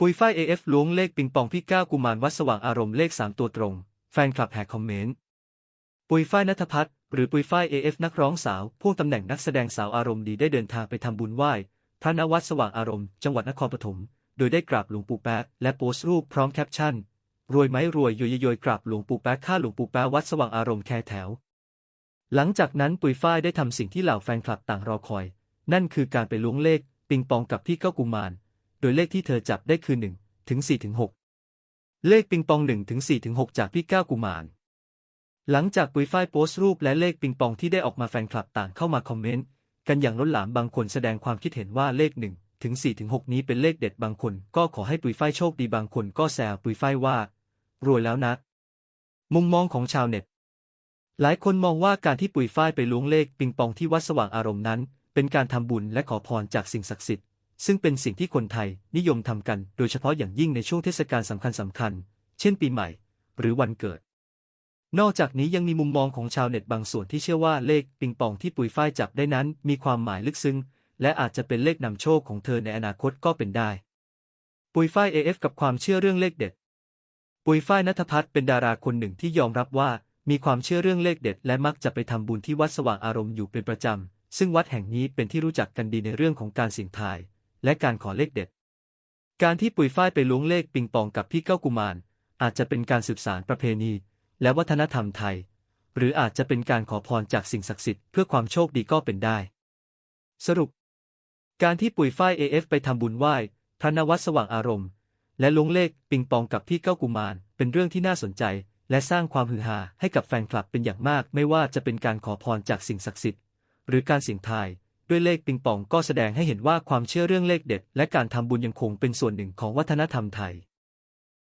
ปุยฝ้าย AF ล้วงเลขปิงปองพี่ก้าวกุมารวัดสว่างอารมณ์เลข3ตัวตรง แฟนคลับแหกคอมเมนต์ ปุยฝ้ายนัทพัฒน์หรือปุยฝ้าย AF นักร้องสาวพ่วงตำแหน่งนักแสดงสาวอารมณ์ดีได้เดินทางไปทำบุญไหว้พระนวัดสว่างอารมณ์จังหวัดนครปฐม โดยได้กราบหลวงปู่แป๊ะและโพสต์รูปพร้อมแคปชั่น รวยไหมรวยโยยโยยกราบหลวงปู่แป๊ะข้าหลวงปู่แป๊ะวัดสว่างอารมณ์แคแถว หลังจากนั้นปุยฝ้ายได้ทำสิ่งที่เหล่าแฟนคลับต่างรอคอย นั่นคือการไปล้วงเลขปิงปองกับพี่ก้ากุมาร ดยเลขที่เธอจับได้คือ1ถึง4ถึง6เลขปิงปอง1ถึง4ถึง6จากพี่ก้ากุมาร หลังจากปุ๋ยฝ้ายโพสต์รูปและเลขปิงปองที่ได้ออกมาแฟนคลับต่างเข้ามาคอมเมนต์กันอย่างล้นหลามบางคนแสดงความคิดเห็นว่าเลข1ถึง4ถึง6นี้เป็นเลขเด็ดบางคน ก็ขอให้ปุ๋ยฝ้ายโชคดีบางคนก็แซวปุ๋ยฝ้ายว่ารวยแล้วนะ มุมมองของชาวเน็ต หลายคนมองว่าการที่ปุ๋ยฝ้ายไปล้วงเลขปิงปองที่วัดสว่างอารมณ์นั้น เป็นการทำบุญและขอพรจากสิ่งศักดิ์สิทธิ์ ซึ่งเป็นสิ่งที่คนไทยนิยมทำกัน โดยเฉพาะอย่างยิ่งในช่วงเทศกาลสำคัญสำคัญๆเช่นปีใหม่ หรือวันเกิด นอกจากนี้ยังมีมุมมองของชาวเน็ตบางส่วนที่เชื่อว่าเลขปิงปองที่ปุยฝ้ายจับได้นั้น มีความหมายลึกซึ้ง และอาจจะเป็นเลขนำโชคของเธอในอนาคตก็เป็นได้ ปุยฝ้าย AF กับความเชื่อเรื่องเลขเด็ด ปุยฝ้ายนัทพัฒน์เป็นดาราคนหนึ่งที่ยอมรับว่ามีความเชื่อเรื่องเลขเด็ด และมักจะไปทำบุญที่วัดสว่างอารมณ์อยู่เป็นประจำ ซึ่งวัดแห่งนี้เป็นที่รู้จักกันดีในเรื่องของการเสี่ยงทาย และการขอเลขเด็ด การที่ปุ๋ยฝ้ายไปล้วงเลขปิงปองกับพี่เก้ากุมาร อาจจะเป็นการสืบสานประเพณี และวัฒนธรรมไทย หรืออาจจะเป็นการขอพรจากสิ่งศักดิ์สิทธิ์เพื่อความโชคดีก็เป็นได้ สรุป การที่ปุ๋ยฝ้าย AF ไปทำบุญไหว้พระนวัดสว่างอารมณ์ และล้วงเลขปิงปองกับพี่เก้ากุมาร เป็นเรื่องที่น่าสนใจ และสร้างความฮือฮาให้กับแฟนคลับเป็นอย่างมาก ไม่ว่าจะเป็นการขอพรจากสิ่งศักดิ์สิทธิ์ หรือการเสี่ยงทาย ด้วยเลขปิงปองก็แสดงให้เห็นว่าความเชื่อเรื่องเลขเด็ด และการทำบุญยังคงเป็นส่วนหนึ่งของวัฒนธรรมไทย